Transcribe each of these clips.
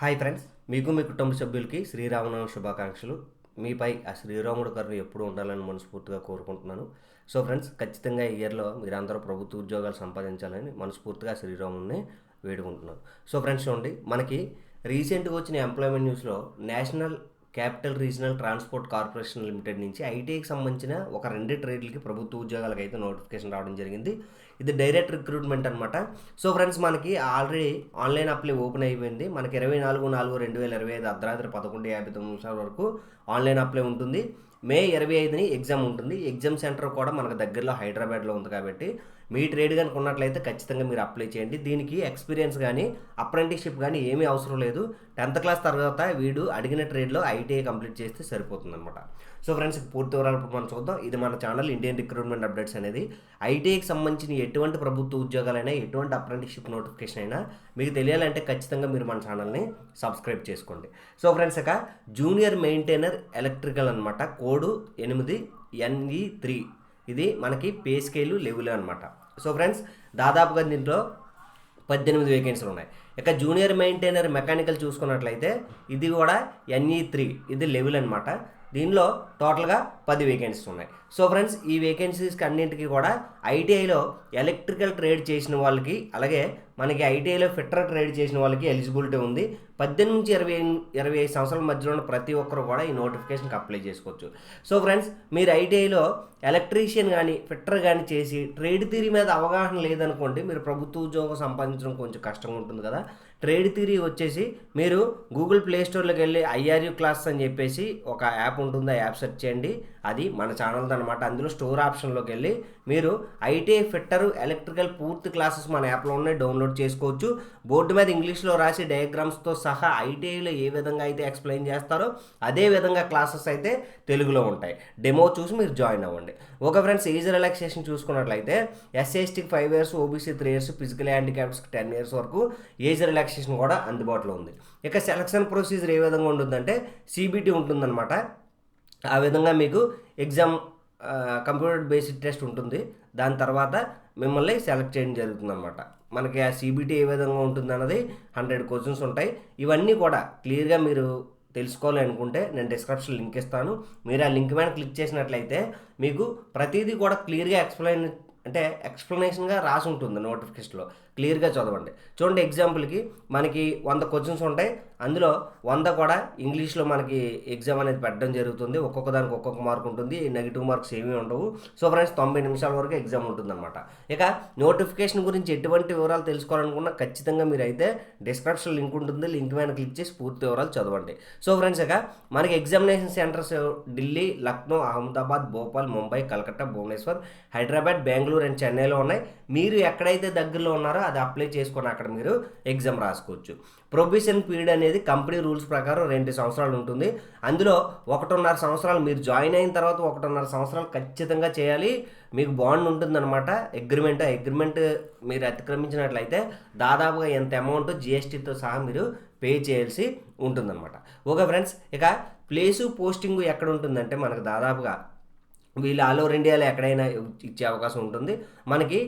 Hi friends మీకు మీ కుటుంబ సభ్యులకి శ్రీరామనవమి శుభాకాంక్షలు. మీపై ఆ శ్రీరాముడు కరుణ ఎప్పుడూ ఉండాలని మనస్ఫూర్తిగా కోరుకుంటున్నాను. సో ఫ్రెండ్స్ ఖచ్చితంగా ఈ ఇయర్లో మీరందరూ ప్రభుత్వ ఉద్యోగాలు సంపాదించాలని మనస్ఫూర్తిగా శ్రీరాముని వేడుకుంటున్నాను. సో ఫ్రెండ్స్ చూడండి మనకి రీసెంట్గా వచ్చిన ఎంప్లాయ్మెంట్ న్యూస్లో national capital regional transport corporation limited నుంచి ఐటీఐకి సంబంధించిన ఒక రెండు ట్రేడ్లకి ప్రభుత్వ ఉద్యోగాలకు అయితే నోటిఫికేషన్ రావడం జరిగింది. ఇది డైరెక్ట్ రిక్రూట్మెంట్ అనమాట సో ఫ్రెండ్స్ మనకి ఆల్రెడీ ఆన్లైన్ అప్లై ఓపెన్ అయిపోయింది. మనకి ఇరవై నాలుగు నాలుగు రెండు వేల ఇరవై ఐదు అర్ధరాత్రి పదకొండు యాభై తొమ్మిది నిమిషాల వరకు ఆన్లైన్ అప్లై ఉంటుంది. మే ఇరవై ఐదుని ఎగ్జామ్ ఉంటుంది. ఎగ్జామ్ సెంటర్ కూడా మనకు దగ్గరలో హైదరాబాద్లో ఉంది కాబట్టి మీ ట్రేడ్ కనుక ఉన్నట్లయితే ఖచ్చితంగా మీరు అప్లై చేయండి. దీనికి ఎక్స్పీరియన్స్ కానీ అప్రెంటిస్షిప్ కానీ ఏమీ అవసరం లేదు. టెన్త్ క్లాస్ తర్వాత వీడు అడిగిన ట్రేడ్లో ఐటీఐ కంప్లీట్ చేస్తే సరిపోతుంది అనమాట సో ఫ్రెండ్స్ పూర్తి వివరాలు మనం చూద్దాం. ఇది మన ఛానల్ ఇండియన్ రిక్రూట్మెంట్ అప్డేట్స్ అనేది. ఐటీఐకి సంబంధించిన ఎటువంటి ప్రభుత్వ ఉద్యోగాలైనా ఎటువంటి అప్రెంటిస్షిప్ నోటిఫికేషన్ అయినా మీకు తెలియాలంటే ఖచ్చితంగా మీరు మన ఛానల్ని సబ్స్క్రైబ్ చేసుకోండి. సో ఫ్రెండ్స్ ఇక జూనియర్ మెయింటైనర్ ఎలక్ట్రికల్ అనమాట కోడు ఎనిమిది ఎన్ఈ త్రీ. ఇది మనకి పే స్కేలు లెవెల్ అనమాట సో ఫ్రెండ్స్ దాదాపుగా దీంట్లో పద్దెనిమిది వేకెన్సీలు ఉన్నాయి. ఇక జూనియర్ మెయింటైనర్ మెకానికల్ చూసుకున్నట్లయితే ఇది కూడా ఎన్ఈ త్రీ ఇది లెవెల్ అనమాట దీనిలో టోటల్గా పది వేకెన్సీస్ ఉన్నాయి. సో ఫ్రెండ్స్ ఈ వేకెన్సీస్కి అన్నింటికి కూడా ఐటీఐలో ఎలక్ట్రికల్ ట్రేడ్ చేసిన వాళ్ళకి అలాగే మనకి ఐటీఐలో ఫిట్టర్ ట్రేడ్ చేసిన వాళ్ళకి ఎలిజిబిలిటీ ఉంది. పద్దెనిమిది నుంచి ఇరవై ఇరవై ఐదు సంవత్సరాల మధ్యలో ఉన్న ప్రతి ఒక్కరు కూడా ఈ నోటిఫికేషన్కి అప్లై చేసుకోవచ్చు. సో ఫ్రెండ్స్ మీరు ఐటీఐలో ఎలక్ట్రీషియన్ కానీ ఫిట్టర్ కానీ చేసి ట్రేడ్ థిరీ మీద అవగాహన లేదనుకోండి మీరు ప్రభుత్వ ఉద్యోగం సంపాదించడం కొంచెం కష్టంగా ఉంటుంది కదా. ట్రేడ్ థిరీ వచ్చేసి మీరు గూగుల్ ప్లే స్టోర్లోకి వెళ్ళి ఐఆర్యూ క్లాస్ అని చెప్పేసి ఒక యాప్ ఉంటుంది ఆ యాప్ సెర్చ్ చేయండి. అది మన ఛానల్ అనమాట అందులో స్టోర్ ఆప్షన్లోకి వెళ్ళి మీరు ఐటీఐ ఫిట్టర్ ఎలక్ట్రికల్ పూర్తి క్లాసెస్ మన యాప్లో ఉన్నాయి డౌన్లోడ్ చేసుకోవచ్చు. బోర్డు మీద ఇంగ్లీష్లో రాసి డయాగ్రామ్స్తో సహా ఐటీఐలో ఏ విధంగా అయితే ఎక్స్ప్లెయిన్ చేస్తారో అదే విధంగా క్లాసెస్ అయితే తెలుగులో ఉంటాయి. డెమో చూసి మీరు జాయిన్ అవ్వండి. ఒక ఫ్రెండ్స్ ఏజ్ రిలాక్సేషన్ చూసుకున్నట్లయితే ఎస్ఎస్టీకి five years OBC three years physical హ్యాండిక్యాప్స్కి ten years వరకు ఏజ్ రిలాక్సేషన్ కూడా అందుబాటులో ఉంది. ఇక సెలక్షన్ ప్రొసీజర్ ఏ విధంగా ఉంటుందంటే సీబీటీ ఉంటుందన్నమాట. ఆ విధంగా మీకు ఎగ్జామ్ కంప్యూటర్ బేసిక్ టెస్ట్ ఉంటుంది. దాని తర్వాత మిమ్మల్ని సెలెక్ట్ చేయడం జరుగుతుంది అనమాట మనకి ఆ సీబీటీ ఏ విధంగా ఉంటుంది అన్నది హండ్రెడ్ క్వశ్చన్స్ ఉంటాయి. ఇవన్నీ కూడా క్లియర్గా మీరు తెలుసుకోవాలి అనుకుంటే నేను డిస్క్రిప్షన్ లింక్ ఇస్తాను. మీరు ఆ లింక్ మీద క్లిక్ చేసినట్లయితే మీకు ప్రతిదీ కూడా క్లియర్గా ఎక్స్ప్లెయిన్ అంటే ఎక్స్ప్లెనేషన్గా రాసి ఉంటుంది నోటిఫికేషన్లో క్లియర్గా చదవండి. చూడండి ఎగ్జాంపుల్కి మనకి వంద క్వశ్చన్స్ ఉంటాయి. అందులో వంద కూడా ఇంగ్లీష్లో మనకి ఎగ్జామ్ అనేది పెట్టడం జరుగుతుంది. ఒక్కొక్క దానికి ఒక్కొక్క మార్క్ ఉంటుంది. నెగిటివ్ మార్క్స్ ఏమీ ఉండవు. సో ఫ్రెండ్స్ తొంభై నిమిషాల వరకు ఎగ్జామ్ ఉంటుందన్నమాట. ఇక నోటిఫికేషన్ గురించి ఎటువంటి వివరాలు తెలుసుకోవాలనుకున్నా ఖచ్చితంగా మీరు అయితే డిస్క్రిప్షన్ లింక్ ఉంటుంది. లింక్ పైన క్లిక్ చేసి పూర్తి వివరాలు చదవండి. సో ఫ్రెండ్స్ ఇక మనకి examination centres Delhi Lucknow Ahmedabad Bhopal Mumbai Calcutta Bhubaneswar Hyderabad Bengaluru and చెన్నైలో ఉన్నాయి. మీరు ఎక్కడైతే దగ్గరలో ఉన్నారో అది అప్లై చేసుకొని అక్కడ మీరు ఎగ్జామ్ రాసుకోవచ్చు. ప్రొబిషన్ పీరియడ్ అనేది కంపెనీ రూల్స్ ప్రకారం రెండు సంవత్సరాలు ఉంటుంది. అందులో ఒకటిన్నర సంవత్సరాలు మీరు జాయిన్ అయిన తర్వాత ఒకటిన్నర సంవత్సరాలు ఖచ్చితంగా చేయాలి. మీకు బాండ్ ఉంటుందన్నమాట. అగ్రిమెంట్ అగ్రిమెంట్ మీరు అతిక్రమించినట్లయితే దాదాపుగా ఎంత అమౌంట్ జిఎస్టీతో సహా మీరు పే చేయాల్సి ఉంటుందన్నమాట. ఓకే ఫ్రెండ్స్ ఇక ప్లేసు పోస్టింగ్ ఎక్కడ ఉంటుందంటే మనకు దాదాపుగా వీళ్ళు ఆల్ ఓవర్ ఇండియాలో ఎక్కడైనా ఇచ్చే అవకాశం ఉంటుంది. మనకి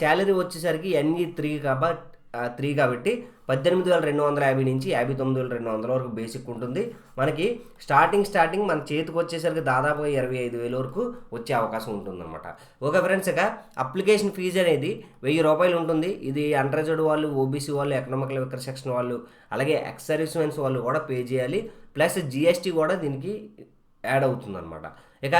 శాలరీ వచ్చేసరికి ఎన్ఈ త్రీ కాబట్టి త్రీ కాబట్టి పద్దెనిమిది వేల రెండు వందల యాభై నుంచి యాభై తొమ్మిది వేల రెండు వందల వరకు బేసిక్ ఉంటుంది. మనకి స్టార్టింగ్ స్టార్టింగ్ మన చేతికి వచ్చేసరికి దాదాపుగా ఇరవై ఐదు వేల వరకు వచ్చే అవకాశం ఉంటుందన్నమాట. ఓకే ఫ్రెండ్స్ ఇక అప్లికేషన్ ఫీజు అనేది వెయ్యి రూపాయలు ఉంటుంది. ఇది అండర్జర్డ్ వాళ్ళు ఓబీసీ వాళ్ళు ఎకనామికల్ వికర్ సెక్షన్ వాళ్ళు అలాగే ఎక్స్ సర్వీస్ వాళ్ళు కూడా పే చేయాలి. ప్లస్ జిఎస్టీ కూడా దీనికి యాడ్ అవుతుందన్నమాట. ఇక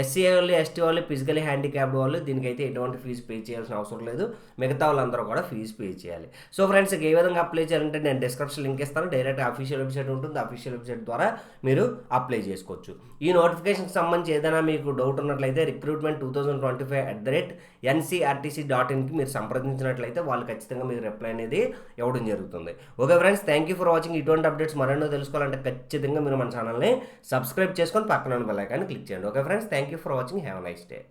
ఎస్సీ వాళ్ళు ఎస్టీ వాళ్ళు ఫిజికలీ హ్యాండిక్యాప్డ్ వాళ్ళు దీనికైతే ఎటువంటి ఫీజు పే చేయాల్సిన అవసరం లేదు. మిగతా వాళ్ళందరూ కూడా ఫీజు పే చేయాలి. సో ఫ్రెండ్స్ ఏ విధంగా అప్లై చేయాలంటే నేను డిస్క్రిప్షన్ లింక్ ఇస్తాను. డైరెక్ట్ అఫీషియల్ వెబ్సైట్ ఉంటుంది. అఫీషియల్ వెబ్సైట్ ద్వారా మీరు అప్లై చేసుకోవచ్చు. ఈ నోటిఫికేషన్కి సంబంధించి ఏదైనా మీకు డౌట్ ఉన్నట్లయితే recruitment two thousand twenty five at the rate NCRTC dot ఇన్కి మీరు సంప్రదించినట్లయితే వాళ్ళు ఖచ్చితంగా మీకు రిప్లై అనేది ఇవ్వడం జరుగుతుంది. Okay friends thank you for watching ఇటువంటి అప్డేట్స్ మరెన్నో తెలుసుకోవాలంటే ఖచ్చితంగా మీరు మన ఛానల్ని సబ్స్క్రైబ్ చేసుకొని పక్కన ఉన్న బెల్ ఐకాన్ని క్లిక్ చేయండి. friend okay friends thank you for watching. Have a nice day.